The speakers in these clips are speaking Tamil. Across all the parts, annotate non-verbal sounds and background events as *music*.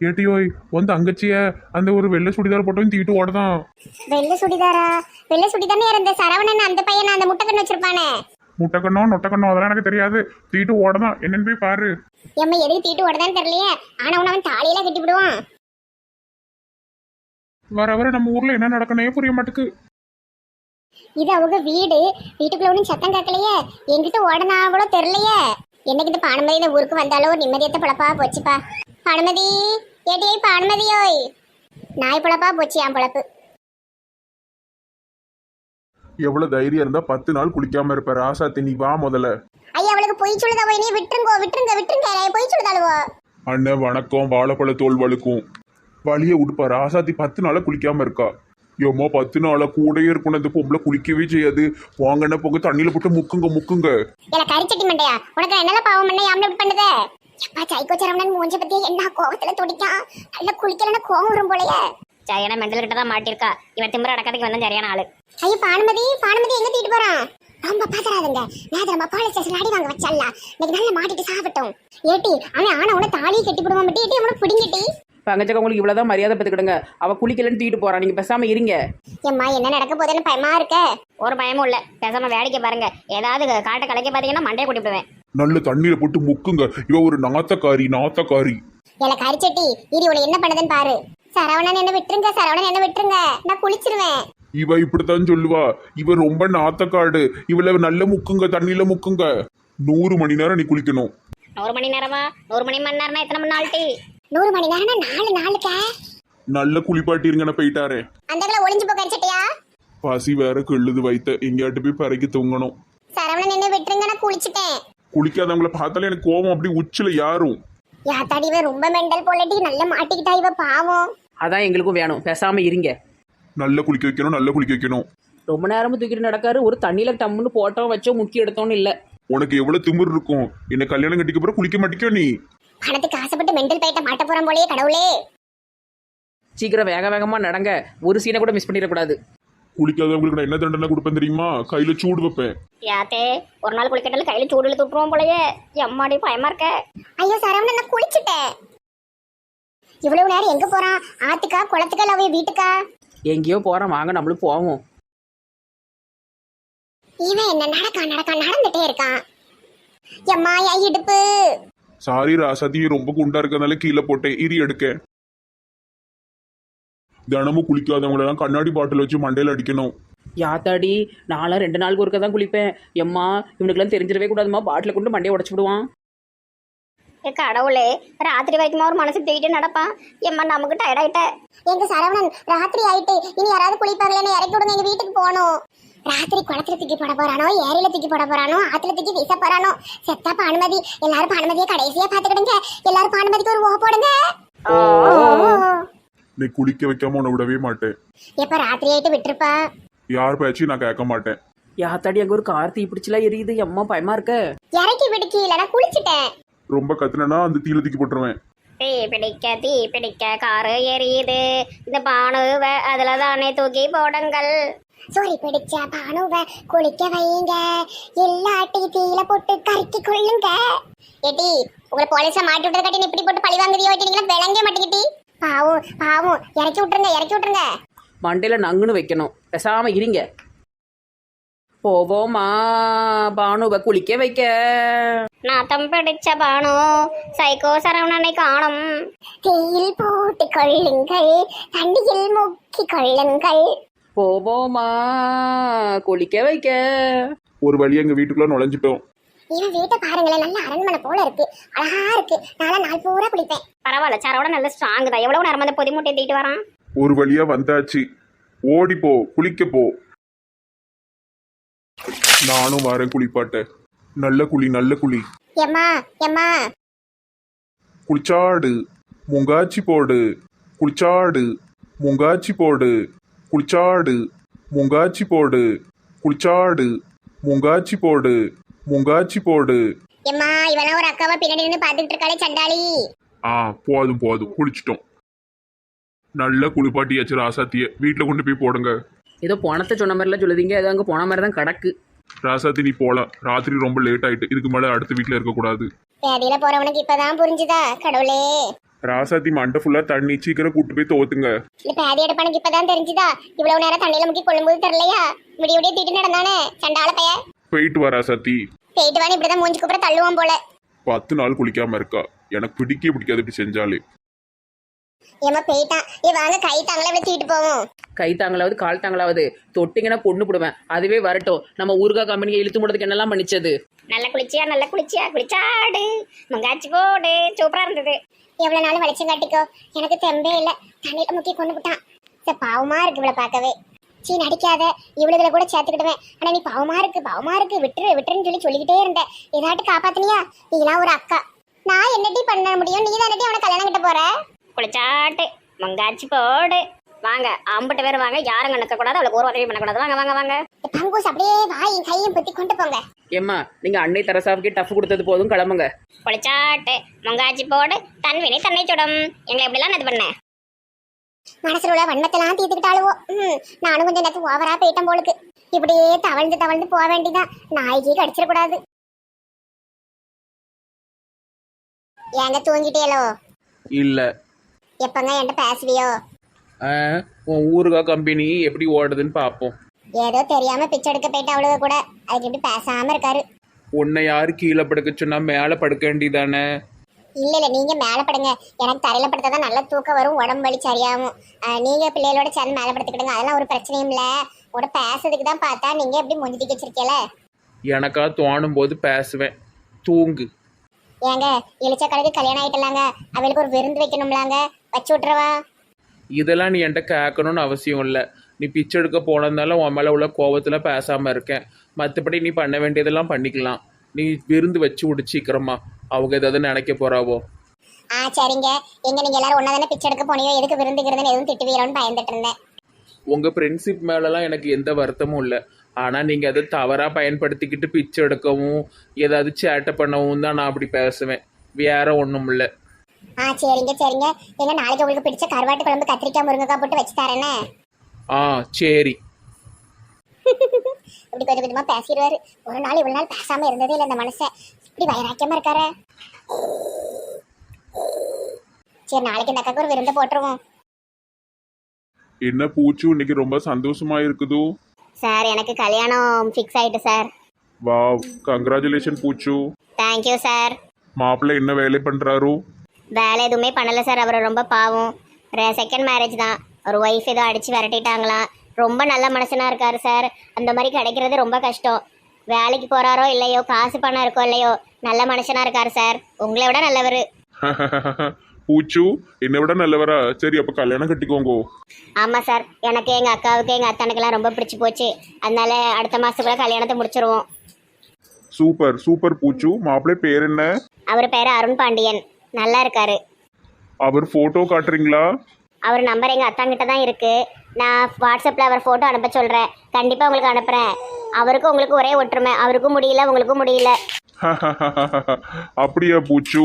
ஏட்டியோய் உன் தங்கச்சிய அந்த ஒரு வெள்ளை சுடிதார் போட்டோம் தீட்டு ஓடதான். வெள்ளை சுடிதாரா? வெள்ளை சுடிதானே இருந்த சரவணன் அந்த பையன் அந்த முட்டைக்கண்ணு வச்சிருப்பானே? முட்டைக்கண்ணோ நொட்டக்கண்ணோ அதெல்லாம் எனக்கு தெரியாது. தீட்டு ஓடதான். என்னன்னு போய் பாரு. எம்மா எதுக்கு தீட்டு ஓடுதான்னு தெரியலையே. ஆனா அவன் தாலியில கட்டி விடுவான். வர வர நம்ம ஊர்ல என்ன நடக்கனே புரிய மாட்டுக்கு. இது அவங்க வீடு. வீட்டுக்குள்ள ஒன்றும் சத்தம் கேட்கலையே. எங்கிட்ட ஓடனாங்களோ தெரியலையே. என்னைக்கு இந்த பானுமதி இந்த ஊருக்கு வந்தாலோ நிம்மதியத்தை பிழப்பா போச்சுப்பா. பானுமதி ஏடியை பானுமதியோய் நாய் பிழப்பா போச்சு என் பிழப்பு. எவ்வளவு தைரியம் இருந்தா பத்து நாள் குளிக்காம இருப்ப. ராசாத்தி நீ வா முதல்ல. ஐயா அவளுக்கு பொய் சொல்லுதா போய் நீ விட்டுருங்கோ விட்டுருங்க விட்டுருங்க. பொய் சொல்லுதாளுவோ. அண்ணன் வணக்கம். வாழைப்பழ தோல் வழுக்கும். வலிய உடுப்பா. ராசாத்தி பத்து நாளா குளிக்காம இருக்கா? ஏம்மா பத்து நாளா கூடயே இருக்கணும். இந்த பொம்பளை குளிக்கவே செய்யாது. வாங்கண்ண போங்க தண்ணியில போட்டு முக்குங்க முக்குங்க. இல்ல கரிச்சட்டி மண்டையா? உனக்கு என்னல பாவம் பண்ண யாமல பண்ணுதே? எப்பா சைக்கோ சரவணன் மூஞ்ச பத்தி என்ன கோவத்துல துடிக்கான் நல்ல குளிக்கலன்னா கோவம் வரும் போலயே. சரியான மெண்டல் கிட்ட தான் மாட்டிருக்கா இவன் திமிர அடக்கத்துக்கு வந்தா சரியான ஆளு. ஐயோ பானுமதி பானுமதி எங்க தீட்டு போறான் ரொம்ப பாத்துறாதுங்க நேத்து நம்ம போலீஸ் ஸ்டேஷன் அடி வாங்க வச்சல்ல இன்னைக்கு நல்லா மாட்டிட்டு சாப்பிட்டோம் ஏட்டி அவன் ஆனா உன தாலியை கட்டி போடுவான் மட்டும். ஏட்டி அவனை பிடிங்கிட்டி. பங்கச்சக்க உங்களுக்கு இவ்வளவுதான் மரியாதை பத்துக்கிடுங்க. அவ குளிக்கலன்னு தூக்கிட்டு போறா. நீங்க பேசாம இருங்க. எம்மா என்ன நடக்க போகுதுன்னு பயமா இருக்க? ஒரு பயமும் இல்ல. பேசாம வேடிக்கை பாருங்க. ஏதாவது காட்டை கலைக்க பாத்தீங்கன்னா மண்டையை கூட்டி விடுவேன். நல்ல தண்ணியில போட்டு முக்குங்க. இவ ஒரு நாத்தக்காரி நாத்தக்காரி. இல்ல கரிச்சட்டி இரு உன என்ன பண்ணுதுன்னு பாரு. சரவணன் என்ன விட்டுருங்க சரவணன் என்ன விட்டுருங்க. நான் குளிச்சிருவேன். இவ இப்படித்தான் சொல்லுவா. இவ ரொம்ப நாத்தக்காடு. இவள நல்ல முக்குங்க தண்ணியில முக்குங்க. நூறு மணி நேரம் நீ குளிக்கணும். நூறு மணி நேரமா? நூறு மணி மணி நேரம்னா எத்தனை மணி நாள் டீ? நூறு மணி நேரம்னா நாலு நாளுக்க? நல்ல குளிப்பாட்டிருங்க நான் போயிட்டாரே. அந்த ஒளிஞ்சு போ கரிச்சட்டியா பசி வேற கிள்ளுது வைத்த எங்கேயாட்டு போய் பறக்கி தூங்கணும். சரவணன் என்ன விட்டுருங்க நான் குளிச்சிட்டேன். குளிக்காதவங்கள பார்த்தாலே எனக்கு கோவம் அப்படி உச்சில யாரும். யாத்தாடி இவ ரொம்ப மெண்டல் போலட்டி நல்ல மாட்டிக்கிட்டா இவ பாவம். அதான் எங்களுக்கும் வேணும். பேசாம இருங்க. நல்ல குளிக்க வைக்கணும் நல்ல குளிக்க வைக்கணும். ரொம்ப நேரமும் தூக்கிட்டு நடக்காரு. ஒரு தண்ணியில டம்முன்னு போட்டோம் வச்சோம் முக்கி எடுத்தோம்னு இல்ல. உனக்கு எவ்வளவு திமிர் இருக்கும்? என்ன கல்யாணம் கட்டிக்க பிறகு குளிக்க மாட்டிக்கோ நீ? பணத்துக்கு ஆசைப்பட்டு மெண்டல் போயிட்ட மாட்ட போறான் போலயே கடவுளே. சீக்கிரம் வேக வேகமா நடங்க. ஒரு சீனை கூட மிஸ் பண்ணிடக்கூடாது. குளிக்காதவங்களுக்கு நான் என்ன தண்டனை கொடுப்பேன் தெரியுமா? கையில சூடு வைப்பேன். யாத்தே ஒரு நாள் குளிக்கட்டாலும் கையில சூடுல துட்டுருவோம் போலயே. எம்மாடி பயமா இருக்க? ஐயோ சரவணன் நான் குளிச்சிட்டேன். இவ்வளவு நேரம் எங்க போறான் ஆத்துக்கா குளத்துக்கா இல்ல அவ வீட்டுக்கா? எங்கேயோ போறோம் வாங்க நம்மளும் போவோம். இவன் என்ன நடக்கா நடக்கா நடந்துட்டே இருக்கான். எம்மா என் இடுப்பு. சாரி ராசாத்தி ரொம்ப குண்டா இருக்கறதுனால கீழே போட்டேன். இரி எடுக்க. தினமும் குளிக்காதவங்களெல்லாம் கண்ணாடி பாட்டில் வச்சு மண்டையில அடிக்கணும். யாத்தாடி நானும் ரெண்டு நாளுக்கு ஒருக்க தான் குளிப்பேன். எம்மா இவனுக்குலாம் தெரிஞ்சிடவே கூடாதுமா பாட்டில கொண்டு மண்டையை உடச்சு விடுவான். ஏ கடவுளே ராத்திரி வரைக்கும் ஒரு மனசு தூக்கிட்டு நடப்பான்? எம்மா நமக்கு டயர்ட் ஆயிட்ட. எங்க சரவணன் ராத்திரி ஆயிட்டு. இனி யாராவது குளிப்பாங்களேன்னு இறக்கி விடுங்க. எங்க வீட்டுக்கு போகணும். ராத்திரி குளத்துல தூக்கி போட போறானோ ஏரியில தூக்கி போட போறானோ ஆத்துல தூக்கி வீச போறானோ? செத்தா பானுமதி. எல்லாரும் பானுமதியை கடைசியா பாத்துக்கிடுங்க எல்லாரும் பானுமதிக்கு ஒரு ஓ போடுங்க. நீ குளிக்க வைக்காம உன்னை விடவே மாட்டேன். எப்ப ராத்திரி ஆயிட்டு விட்டுருப்பா? யார் பேச்சு நான் கேட்க மாட்டேன். யாத்தாடி அங்க ஒரு கார் தீ பிடிச்சலாம் எரியுது? எம்மா பயமா இருக்க? இறக்கி விடுக்கி இல்லைன்னா குளிச்சுட்டேன். ரொம்ப கத்துனா அந்த தீல தூக்கி போட்டுருவேன். தீ பிடிக்க தீ பிடிக்க காரு எரியுது. இந்த பானுவ அதுல தானே தூக்கி போடுங்கள். சோரி பிடிச்ச பானுவ குளிக்க வைங்க எல்லாட்டி தீயில போட்டு கருக்கி கொள்ளுங்க. ஏட்டி உங்களை போலீஸ்ல மாட்டி விட்டது கட்டி இப்படி போட்டு பழி வாங்குறியோ நீங்களா விளங்க மாட்டேங்கிட்டி. பாவம் பாவம். இறக்கி விட்டுருங்க இறக்கி விட்டுருங்க. மண்டையில நங்குன்னு வைக்கணும். பேசாம இருங்க. போவோமா பானுவ குளிக்க வைக்க. நாத்தம் பிடிச்ச பானு சைக்கோ சரவணனை காணும். தீயில் போட்டு கொள்ளுங்கள் தண்ணியில் முக்கி கொள்ளுங்கள். போவோமா? குளிக்க வைக்க. ஒரு வழி எங்க வீட்டுக்குள்ள நுழைஞ்சிட்டோம். இவன் வீட்டை பாருங்களேன் நல்ல அரண்மனை போல இருக்கு. அழகா இருக்கு. நாளை நாள் பூரா குளிப்பேன். பரவாயில்ல சரவண நல்ல ஸ்ட்ராங் தான். எவ்வளவு நேரம் அந்த பொதி மூட்டை தூக்கிட்டு வரான்? ஒரு வழியா வந்தாச்சு. ஓடி போ குளிக்க போ. நானும் வரேன் குளிப்பாட்ட. நல்ல குளி நல்ல குளி. எம்மா எம்மா. குளிச்சாடு. முங்காச்சி போடு. குளிச்சாடு. முங்காச்சி போடு. குளிச்சாடு. முங்காச்சி போடு. குளிச்சாடு. முங்காச்சி போடு. முங்காச்சி போடு. எம்மா இவெல்லாம் ஒரு அக்காவை பின்னாடி நின்று பார்த்துட்டு இருக்காளே சண்டாளி. ஆ போதும் போதும். குளிச்சிட்டோம். நல்ல குளிப்பாட்டியாச்சு ராசாத்திய. வீட்டில் கொண்டு போய் போடுங்க. ஏதோ போனத்தை சொன்ன மாதிரிலாம் சொல்லுதீங்க. அது அங்கே போன மாதிரி தான் கிடக்கு. ராசாத்தி நீ போலாம் ராத்திரி ரொம்ப லேட் ஆயிட்டு. இதுக்கு மேல அடுத்த வீட்டில் இருக்கக்கூடாது. பேதியில போறவனுக்கு இப்பதான் புரிஞ்சுதா கடவுளே. ராசாத்தி மண்டை ஃபுல்லா தண்ணி சீக்கிரம் கூட்டு போய் தோத்துங்க. இந்த பேதி எடுப்பானுக்கு இப்பதான் தெரிஞ்சுதா? இவ்வளவு நேரம் தண்ணியில முக்கி கொள்ளும்போது தெரியலையா? விடிய விடிய திட்டு நடந்தானே? சண்டால பைய? போயிட்டு வா ராசாத்தி. போயிட்டு வான்னு இப்படிதான் மூஞ்சி கூப்பிட தள்ளுவான் போல. பத்து நாள் குளிக்காம இருக்கா? எனக்கு பிடிக்கவே பிடிக்காது இப்படி செஞ்சாலே. ஏமா போயிட்டான். ஏ வாங்க கை தாங்களே இப்படி தீட்டு போவோம். கை தாங்களாவது கால் தாங்களாவது தொட்டிங்கன்னா பொண்ணு போடுவேன். அதுவே வரட்டும். நம்ம ஊர்கா கம்பெனியை இழுத்து போடுறதுக்கு என்னெல்லாம் பண்ணிச்சது? நல்லா குளிச்சியா நல்லா குளிச்சியா? குளிச்சாடு. மங்காச்சி போடு. சூப்பரா இருந்தது. எவ்வளவு நாளும் வளைச்சம் காட்டிக்கோ. எனக்கு தெம்பே இல்ல. தண்ணியில முக்கி கொண்டு விட்டான் சரி பாவமா இருக்கு இவளை பார்க்கவே. சீ நடிக்காத. இவளுகளை கூட சேர்த்துக்கிடுவேன். ஆனா நீ பாவமா இருக்கு பாவமா இருக்கு. விட்டுரு விட்டுருன்னு சொல்லி சொல்லிக்கிட்டே இருந்தேன் ஏதாட்டு காப்பாத்தினியா? நீலாம் ஒரு அக்கா. நான் என்னட்டி பண்ண முடியும்? நீ தானட்டி அவனை கல்யாணம் கிட்ட போற? குளிச்சாட்டு. மங்காச்சி போடு. வாங்க ஐம்பட்டு பேர் வாங்க யாரும் கணக்க கூடாது அவளுக்கு ஒரு உதவி பண்ணக்கூடாது. வாங்க வாங்க வாங்க. பங்கூஸ் அப்படியே வாயும் கையும் பத்தி கொண்டு போங்க. ஏம்மா நீங்க அன்னை தரசாவுக்கு டஃப் கொடுத்தது போதும் கிளம்புங்க. குளிச்சாட்டு மங்காச்சி போடு தன்வினை தன்னை சுடும். எங்களை எப்படிலாம் இது பண்ண? மனசுல உள்ள வண்ணத்தெல்லாம் தீர்த்துக்கிட்டாளுவோ. ம் நானும் கொஞ்சம் நேரத்து ஓவரா போயிட்டேன் போலுக்கு. இப்படியே தவழ்ந்து தவழ்ந்து போக வேண்டியதான் நாய்க்கு கடிச்சிடக்கூடாது ஏங்க தூங்கிட்டேலோ இல்ல. எப்பங்க என்கிட்ட பேசுவியோ? உன் ஊர்கா கம்பெனி எப்படி ஓடுதுன்னு பார்ப்போம் ஏதோ தெரியாம பிச்சை எடுக்க போயிட்டு அவ்வளவு கூட. அதுக்கு இப்படி பேசாம இருக்காரு. உன்னை யாரு கீழே படுக்க சொன்னா மேலே படுக்க வேண்டியதானே? இல்ல இல்ல நீங்க மேல படுங்க. எனக்கு தரையில படுத்தாதான் நல்ல தூக்கம் வரும் உடம்பு வலி சரியாகும். அஹ், நீங்க பிள்ளைகளோட சேர்ந்து மேல படுத்துக்கிடுங்க. அதெல்லாம் ஒரு பிரச்சனையும் இல்ல. உட பேசுறதுக்கு தான் பார்த்தா நீங்க எப்படி முந்தி தூக்கி வச்சிருக்கீல? எனக்கா தோணும் போது பேசுவேன். தூங்கு. ஏங்க இளிச்சக்கடைக்கு கல்யாணம் ஆயிட்டலாங்க. அவளுக்கு ஒரு விருந்து வைக்கணும்லாங்க. வச்சு விட்டுறவா? இதெல்லாம் நீ என்கிட்ட கேட்கணும்னு அவசியம் இல்லை. நீ பிச்சை எடுக்க போனதுனால உன் மேலே உள்ள கோவத்தில் பேசாமல் இருக்கேன். மற்றபடி நீ பண்ண வேண்டியதெல்லாம் பண்ணிக்கலாம். நீ விருந்து வச்சு விடு சீக்கிரமா. அவங்க ஏதாவது நினைக்க போறாவோ? ஆ சரிங்க. எங்க நீங்க எல்லாரும் தானே பிச்சை எடுக்க போனியோ எதுக்கு விருந்துங்கிறதுன்னு எதுவும் திட்டுவீரோன்னு பயந்துட்டு இருந்தேன். உங்கள் ஃப்ரெண்ட்ஷிப் மேலெலாம் எனக்கு எந்த வருத்தமும் இல்லை. ஆனால் நீங்கள் அதை தவறாக பயன்படுத்திக்கிட்டு பிச்சை எடுக்கவும் ஏதாவது சேட்டை பண்ணவும் தான் நான் அப்படி பேசுவேன். வேற ஒன்றும் இல்லை. ஆ சரிங்க சரிங்க. எங்க நாளைக்கு உங்களுக்கு பிடிச்ச கருவாட்டு குழம்பு கத்திரிக்காய் முருங்கைக்காய் போட்டு வச்சு தரேனே? ஆ சரி. *laughs* இப்படி கொஞ்சம் கொஞ்சமா பேசிடுவாரு. ஒரு நாள் இவ்வளவு நாள் பேசாம இருந்ததே இல்லை இந்த மனுஷன். இப்படி வைராக்கியமா இருக்காரு. சரி நாளைக்கு இந்த அக்காக்கு ஒரு விருந்து போட்டுருவோம். என்ன பூச்சு இன்னைக்கு ரொம்ப சந்தோஷமா இருக்குதோ? சார் எனக்கு கல்யாணம் ஃபிக்ஸ் ஆயிட்டு சார். வாவ் கங்க்ராச்சுலேஷன் பூச்சு. Thank you sir. மாப்பிள்ளை என்ன வேலை பண்றாரு? வேலை எதுவுமே பண்ணல சார். அவர் ரொம்ப பாவம். செகண்ட் மேரேஜ் தான். ஒரு ஒய்ஃப் ஏதோ அடிச்சு விரட்டிட்டாங்களாம் ரொம்ப நல்ல மனுஷனா இருக்காரு சார். அந்த மாதிரி கிடைக்கிறது ரொம்ப கஷ்டம். வேலைக்கு போறாரோ இல்லையோ காசு பணம் இருக்கோ இல்லையோ நல்ல மனுஷனா இருக்காரு சார். உங்களை விட நல்லவர். *laughs* பூச்சு என்னை விட நல்லவரா? சரி அப்ப கல்யாணம் கட்டிக்கோங்கோ. ஆமா சார். எனக்கு எங்க அக்காவுக்கு எங்க அத்தனுக்கெல்லாம் ரொம்ப பிடிச்சு போச்சு. அதனால அடுத்த மாசத்துக்குள்ள கல்யாணத்தை முடிச்சிருவோம். சூப்பர் சூப்பர் பூச்சு. மாப்பிள்ளை பேர் என்ன? அவர் பேரு அருண் பாண்டியன். நல்லா இருக்காரு அவர் போட்டோ காட்டுறீங்களா? அவர் நம்பர் எங்கள் அத்தாங்கிட்ட தான் இருக்குது நான் வாட்ஸ்அப்பில் அவர் ஃபோட்டோ அனுப்ப சொல்கிறேன் கண்டிப்பாக உங்களுக்கு அனுப்புகிறேன் அவருக்கும் உங்களுக்கு ஒரே ஒற்றுமை. அவருக்கும் முடியல உங்களுக்கும் முடியல. *laughs* அப்படியா பூச்சு?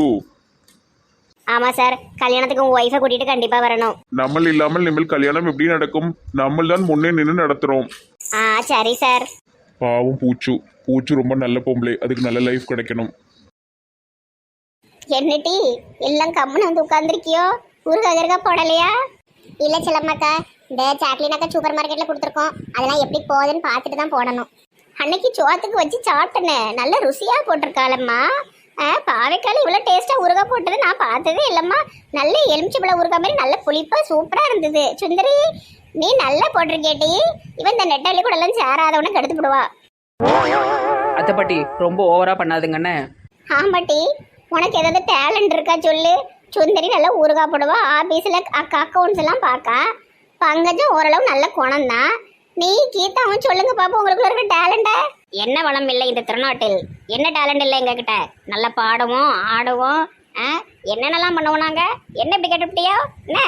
ஆமாம் சார். கல்யாணத்துக்கு உங்கள் ஒய்ஃபை கூட்டிகிட்டு கண்டிப்பாக வரணும். நம்ம இல்லாமல் நிம்மல் கல்யாணம் எப்படி நடக்கும்? நம்ம தான் முன்னே நின்று நடத்துறோம். ஆ சரி சார். பாவம் பூச்சு. பூச்சு ரொம்ப நல்ல பொம்பளை. அதுக்கு நல்ல லைஃப் கிடைக்கணும். என்னட்டி எல்லாம் கம்முன்னு வந்து உட்காந்துருக்கியோ ஊருக்காக இருக்கா போடலையா? இல்லை சிலம்மாக்கா இந்த சாக்லினாக்கா சூப்பர் மார்க்கெட்டில் கொடுத்துருக்கோம். அதெல்லாம் எப்படி போகுதுன்னு பார்த்துட்டு தான் போடணும். அன்னைக்கு சோத்துக்கு வச்சு சாப்பிட்டேனே. நல்ல ருசியாக போட்டிருக்காளம்மா. ஆ பாவைக்கால இவ்வளோ டேஸ்ட்டாக ஊறுகாய் போட்டது நான் பார்த்ததே இல்லைம்மா. நல்ல எலுமிச்சம்பழம் ஊறுகாய் மாதிரி நல்ல புளிப்பாக சூப்பராக இருந்தது. சுந்தரி நீ நல்லா போட்டிருக்கேட்டி இவன் இந்த நெட்டாளி கூட எல்லாம் சேராதவனை கெடுத்து விடுவா அத்தை பாட்டி ரொம்ப ஓவரா பண்ணாதுங்கண்ணே ஆமாட்டி உனக்கு ஏதாவது டேலண்ட் இருக்கா சொல்லு. சுந்தரி நல்லா ஊறுகாய் போடுவா. ஆபீஸில் அக்கா அக்கௌண்ட்ஸ் எல்லாம் பார்க்கா பங்கஜம் ஓரளவு நல்ல குணம் தான் நீ கீதாவும் சொல்லுங்க பாப்போம் உங்களுக்குள்ள இருக்க டேலண்ட என்ன வளம் இல்லை இந்த திருநாட்டில். என்ன டேலண்ட் இல்லை எங்ககிட்ட? நல்லா பாடுவோம் ஆடுவோம் ஆ? என்னென்னலாம் பண்ணுவோம் நாங்க? என்ன இப்படி கேட்டுவிட்டியோ என்ன?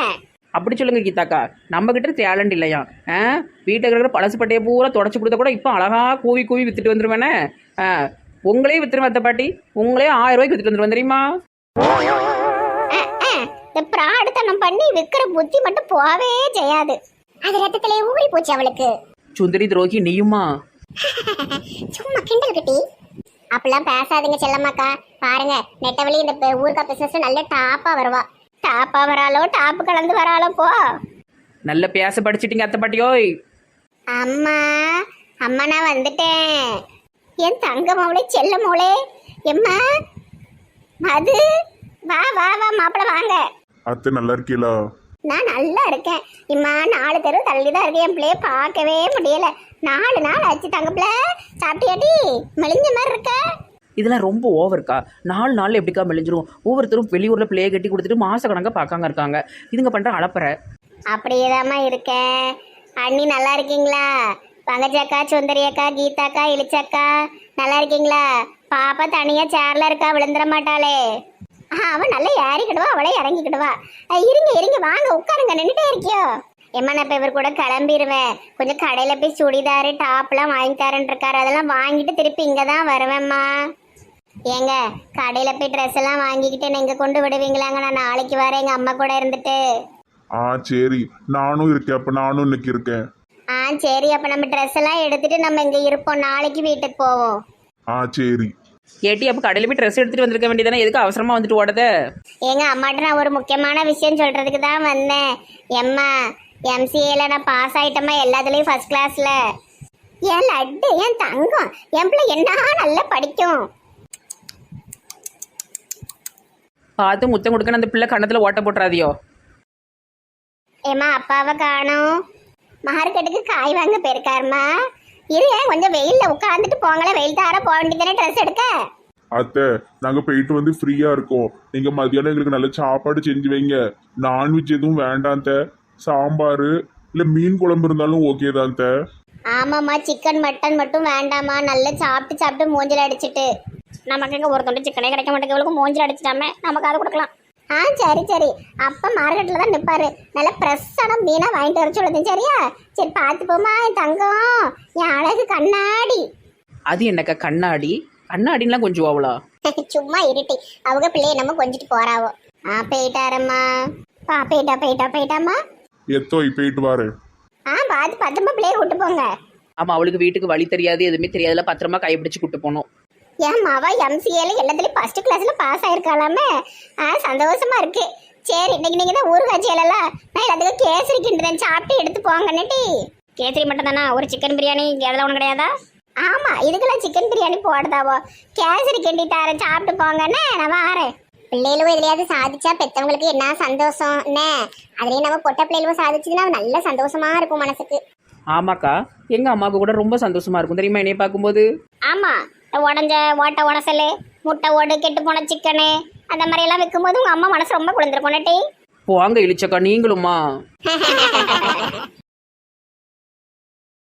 அப்படி சொல்லுங்க கீதாக்கா. நம்ம கிட்ட டேலண்ட் இல்லையா? ஆ? வீட்டுக்கு இருக்கிற பழசு பட்டையை பூரா தொடச்சி கொடுத்தா கூட இப்போ அழகா கூவி கூவி வித்துட்டு வந்துருவேனே. ஆ? உங்களே வித்துருவேன் அத்தை பாட்டி? உங்களே ஆயிரம் ரூபாய்க்கு வித்துட்டு வந்துருவேன் தெரியுமா? இந்த பிராடுத்தனம் பண்ணி விற்கிற புத்தி மட்டும் போவே செய்யாது. அது ரத்தத்திலே ஊறி போச்சு அவளுக்கு. சுந்தரி துரோகி நீயுமா? *laughs* சும்மா கிண்டல் கட்டி. அப்பெல்லாம் பேசாதீங்க செல்லம்மாக்கா. பாருங்க நெட்டவழி இந்த பெ- ஊறுகாய் பிசினஸ் நல்ல டாப்பா வருவா. டாப்பா வராளோ டாப்பு கலந்து வராளோ போ. நல்ல பேச படிச்சிட்டீங்க அத்தை பாட்டியோய் அம்மா அம்மா நான் வந்துட்டேன். என் தங்க மவளே செல்ல மவளே எம்மா மது வா வா வா மாப்பிள்ள வாங்க. அத்தை நல்லா இருக்கீங்களா நான் நல்லா இருக்கேன். இம்மா நாலு தெரு தள்ளி தான் இருக்கேன் என் பிள்ளைய பார்க்கவே முடியல. நாலு நாள் ஆச்சு தங்கப்பிள்ள. சாப்பிட்டியாடி? மெலிஞ்ச மாதிரி இருக்க. இதெல்லாம் ரொம்ப ஓவர்க்கா. நாலு நாள் எப்படிக்கா மெலிஞ்சிரும்? ஒவ்வொருத்தரும் வெளியூரில் பிள்ளைய கட்டி கொடுத்துட்டு மாச கணக்காக பார்க்காங்க இருக்காங்க. இதுங்க பண்ணுற அளப்பற. அப்படியேதாம்மா இருக்கேன் அண்ணி நல்லா இருக்கீங்களா? பங்கஜக்கா சுந்தரி அக்கா கீதாக்கா இளிச்சக்கா நல்லா இருக்கீங்களா? பாப்பா தனியா சேர்ல இருக்கா விழுந்துட மாட்டாளே. அவன் நல்லா ஏறிக்கிடுவா அவளே இறங்கிக்கிடுவா. இருங்க இருங்க வாங்க உட்காருங்க நின்றுட்டே இருக்கியோ. எம்மா நான் இப்போ இவர் கூட கிளம்பிடுவேன் கொஞ்சம் கடையில் போய் சுடிதாரு டாப்லாம் வாங்கி தரேன் இருக்காரு. அதெல்லாம் வாங்கிட்டு திருப்பி இங்கே தான் வருவேம்மா. ஏங்க கடையில் போய் ட்ரெஸ் எல்லாம் வாங்கிக்கிட்டு நீங்கள் கொண்டு விடுவீங்களாங்க? நான் நாளைக்கு வரேன் எங்கள் அம்மா கூட இருந்துட்டு. ஆ சரி. நானும் இருக்கேன் அப்போ நானும் இன்னைக்கு இருக்கேன். சரி அப்ப நம்ம ட்ரெஸ் எல்லாம் எடுத்துட்டு நம்ம இங்க இருப்போம். நாளைக்கு வீட்டுக்கு போவோம். ஆ சரி. ஏட்டி அப்போ கடையில் போய் ட்ரெஸ் எடுத்துகிட்டு வந்திருக்க வேண்டியதானே எதுக்கு அவசரமாக வந்துட்டு ஓடத? எங்க அம்மாட்ட நான் ஒரு முக்கியமான விஷயம் சொல்றதுக்கு தான் வந்தேன். எம்மா எம்சிஏல நான் பாஸ் ஆயிட்டேம்மா எல்லாத்துலயும் ஃபர்ஸ்ட் கிளாஸ்ல என் லட்டு என் தங்கம் என் பிள்ளை என்ன நல்லா படிக்கும். பார்த்து முத்தம் கொடுக்கணும் அந்த பிள்ளை கண்ணத்தில் ஓட்ட போட்டுறாதியோ? ஏம்மா அப்பாவை காணோம். மார்க்கெட்டுக்கு காய் வாங்க போயிருக்காருமா. இரு கொஞ்சம் வெயில்ல உட்காந்துட்டு போங்களேன். வெயில் தார போக வேண்டியதானே ட்ரெஸ் எடுக்க? அத்தை நாங்க போயிட்டு வந்து ஃப்ரீயா இருக்கோம். நீங்க மதியானம் எங்களுக்கு நல்ல சாப்பாடு செஞ்சு வைங்க. நான்வெஜ் எதுவும் வேண்டாம் சாம்பார் இல்ல மீன் குழம்பு இருந்தாலும் ஓகே தான் ஆமாம்மா சிக்கன் மட்டன் மட்டும் வேண்டாம்மா. நல்லா சாப்பிட்டு சாப்பிட்டு மூஞ்சில அடிச்சிட்டு. நமக்கு இங்க ஒரு தொண்டு சிக்கனே கிடைக்க மாட்டேங்குது. இவளுக்கு மூஞ்சில் அடிச்சிட்டாமே நமக்கு அதை கொடுக்கலாம். ஆ சரி சரி. அப்பா மார்க்கெட்ல தான் நிப்பாரு. நல்ல ஃப்ரெஷ்ஷான மீனா வாங்கிட்டு வர சொல்லுது சரியா? சரி பார்த்து போமா என் தங்கம். என் அழகு கண்ணாடி. அது என்னக்கா கண்ணாடி? கண்ணாடின்லாம் கொஞ்சம் ஆவலா *laughs* சும்மா இருட்டி. அவங்க பிள்ளைய நம்ம கொஞ்சிட்டு போறாவோ. ஆ போயிட்டாரம்மா. பா போயிட்டா போயிட்டா போயிட்டாம்மா. எத்தோய் போயிட்டு வாரேன் ஆ பார்த்து பத்திரமா பிள்ளைய கூட்டு போங்க. ஆமாம் அவளுக்கு வீட்டுக்கு வழி தெரியாது எதுவுமே தெரியாதுல. பத்திரமா கைப்பிடிச்சு கூட்டு போகணும் என் மாவா எம்சிஏல எல்லாத்துலயும் ஃபர்ஸ்ட் கிளாஸ்ல பாஸ் ஆயிருக்காளாமே? ஆ சந்தோஷமா இருக்கு. சரி இன்னைக்கு நீங்க தான் ஊறுகாய் செய்யல நான் எல்லாத்துக்கும் கேசரி கிண்டுறேன் சாப்பிட்டு எடுத்து போங்கன்னுட்டி கேசரி மட்டும் தானே? ஒரு சிக்கன் பிரியாணி இங்கே அதெல்லாம் ஒன்றும் கிடையாதா? ஆமா இதுக்கெல்லாம் சிக்கன் பிரியாணி போடுதாவோ. கேசரி கிண்டிட்டாரேன் சாப்பிட்டு போங்கன்னு நான் வாரேன். பிள்ளைகளும் எதுலையாவது சாதிச்சா பெத்தவங்களுக்கு என்ன சந்தோஷம் என்ன அதுலயும் நம்ம பொட்ட பிள்ளைகளும் சாதிச்சதுன்னா நல்ல சந்தோஷமா இருக்கும் மனசுக்கு. ஆமாக்கா எங்கள் அம்மாவுக்கு கூட ரொம்ப சந்தோஷமா இருக்கும் தெரியுமா என்னைய பார்க்கும்போது? ஆமா உடஞ்ச ஓட்ட உடசல் முட்டை ஓடு கெட்டு போன சிக்கனு அந்த மாதிரி எல்லாம் விற்கும்போது உங்க அம்மா மனசு ரொம்ப குளிர்ந்துருக்கும் நட்டி போங்க இழிச்சக்கா நீங்களுமா *laughs*